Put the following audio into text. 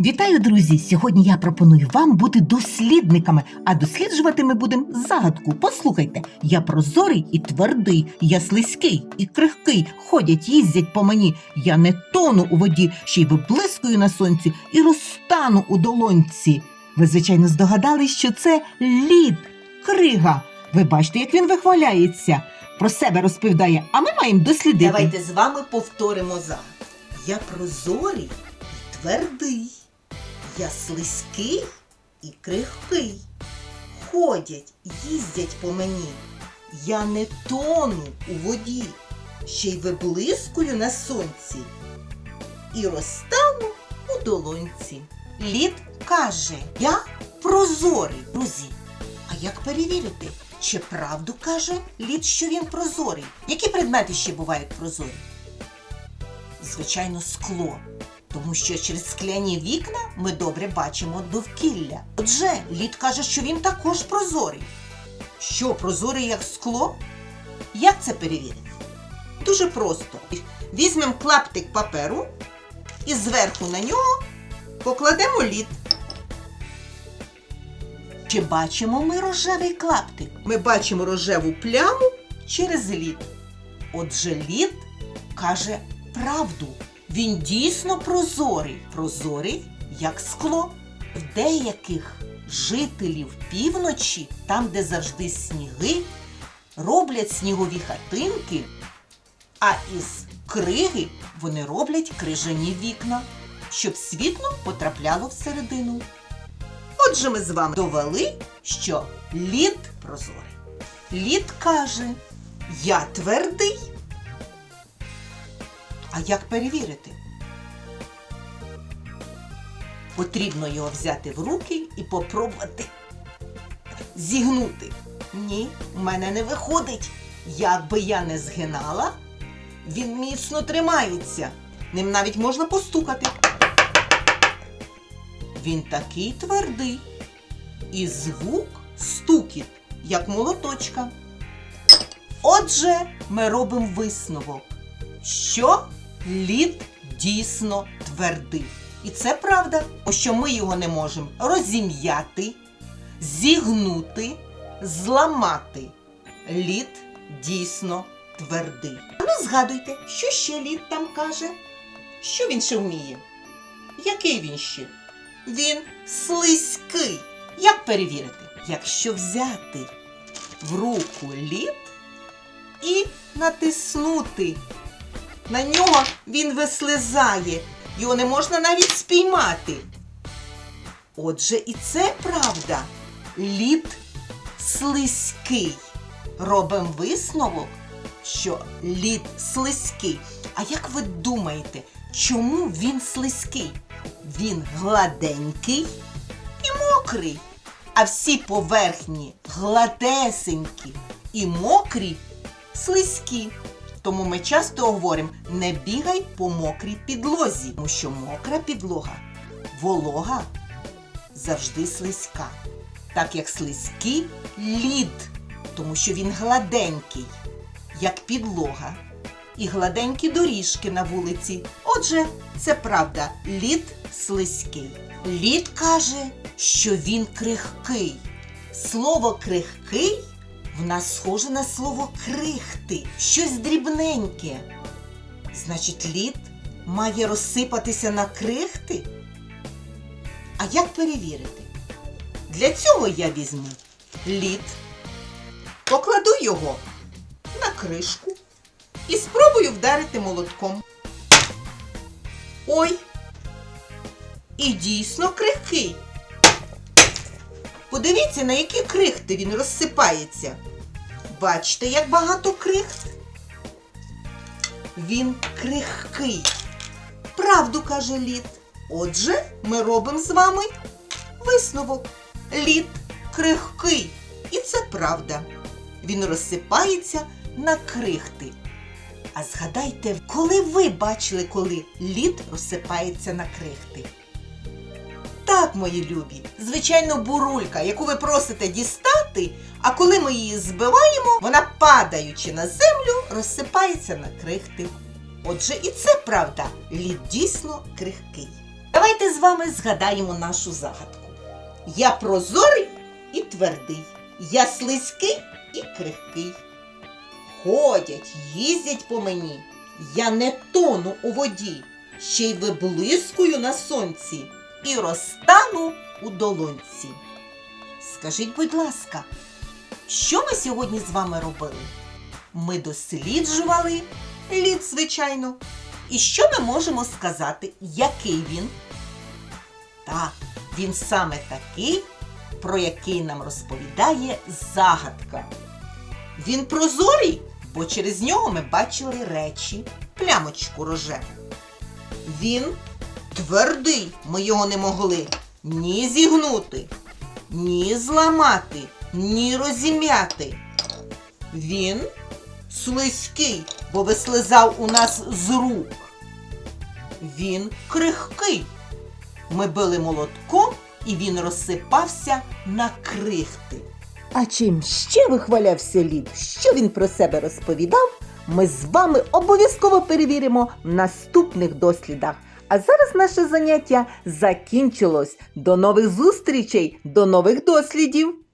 Вітаю, друзі! Сьогодні я пропоную вам бути дослідниками, а досліджувати ми будемо загадку. Послухайте, я прозорий і твердий, я слизький і крихкий. Ходять, їздять по мені. Я не тону у воді, ще й виблискую на сонці і розтану у долонці. Ви, звичайно, здогадались, що це лід, крига. Ви бачите, як він вихваляється. Про себе розповідає, а ми маємо дослідити. Давайте з вами повторимо загадку. Я прозорий і твердий. Я слизький і крихкий. Ходять, їздять по мені. Я не тону у воді, ще й виблискую на сонці. І розтану у долонці. Лід каже, я прозорий, друзі. А як перевірити, чи правду каже лід, що він прозорий? Які предмети ще бувають прозорі? Звичайно, скло. Тому що через скляні вікна ми добре бачимо довкілля. Отже, лід каже, що він також прозорий. Що, прозорий як скло? Як це перевірити? Дуже просто. Візьмемо клаптик паперу і зверху на нього покладемо лід. Чи бачимо ми рожевий клаптик? Ми бачимо рожеву пляму через лід. Отже, лід каже правду. Він дійсно прозорий, прозорий, як скло. В деяких жителів півночі, там, де завжди сніги, роблять снігові хатинки, а із криги вони роблять крижані вікна, щоб світло потрапляло всередину. Отже, ми з вами довели, що лід прозорий. Лід каже, я твердий. А як перевірити? Потрібно його взяти в руки і попробувати зігнути. Ні, у мене не виходить. Як би я не згинала, він міцно тримається. Ним навіть можна постукати. Він такий твердий. І звук стукіт, як молоточка. Отже, ми робимо висновок, що лід дійсно твердий. І це правда, бо що ми його не можемо розім'яти, зігнути, зламати. Лід дійсно твердий. А ну згадуйте, що ще лід там каже? Що він ще вміє? Який він ще? Він слизький. Як перевірити? Якщо взяти в руку лід і натиснути. На нього він вислизає, його не можна навіть спіймати. Отже, і це правда. Лід слизький. Робимо висновок, що лід слизький. А як ви думаєте, чому він слизький? Він гладенький і мокрий. А всі поверхні гладесенькі і мокрі, слизькі. Тому ми часто говоримо не бігай по мокрій підлозі, тому що мокра підлога, волога завжди слизька. Так як слизький лід, тому що він гладенький, як підлога, і гладенькі доріжки на вулиці. Отже, це правда, лід слизький. Лід каже, що він крихкий. Слово крихкий в нас схоже на слово крихти, щось дрібненьке. Значить, лід має розсипатися на крихти? А як перевірити? Для цього я візьму лід, покладу його на кришку і спробую вдарити молотком. Ой! І дійсно крихкий. Подивіться, на які крихти він розсипається. Бачите, як багато крихт? Він крихкий. Правду каже лід. Отже, ми робимо з вами висновок. Лід крихкий. І це правда. Він розсипається на крихти. А згадайте, коли ви бачили, коли лід розсипається на крихти? Мої любі, звичайно, бурулька, яку ви просите дістати, а коли ми її збиваємо, вона, падаючи на землю, розсипається на крихти. Отже, і це правда, лід дійсно крихкий. Давайте з вами згадаємо нашу загадку. Я прозорий і твердий, я слизький і крихкий. Ходять, їздять по мені, я не тону у воді, ще й виблискую на сонці і розтану у долонці. Скажіть, будь ласка, що ми сьогодні з вами робили? Ми досліджували лід, звичайно. І що ми можемо сказати, який він? Так, він саме такий, про який нам розповідає загадка. Він прозорий, бо через нього ми бачили речі, плямочку рожеву. Він твердий, ми його не могли ні зігнути, ні зламати, ні розім'яти. Він слизький, бо вислизав у нас з рук. Він крихкий. Ми били молотком, і він розсипався на крихти. А чим ще вихвалявся лід? Що він про себе розповідав? Ми з вами обов'язково перевіримо в наступних дослідах. А зараз наше заняття закінчилось. До нових зустрічей, до нових дослідів!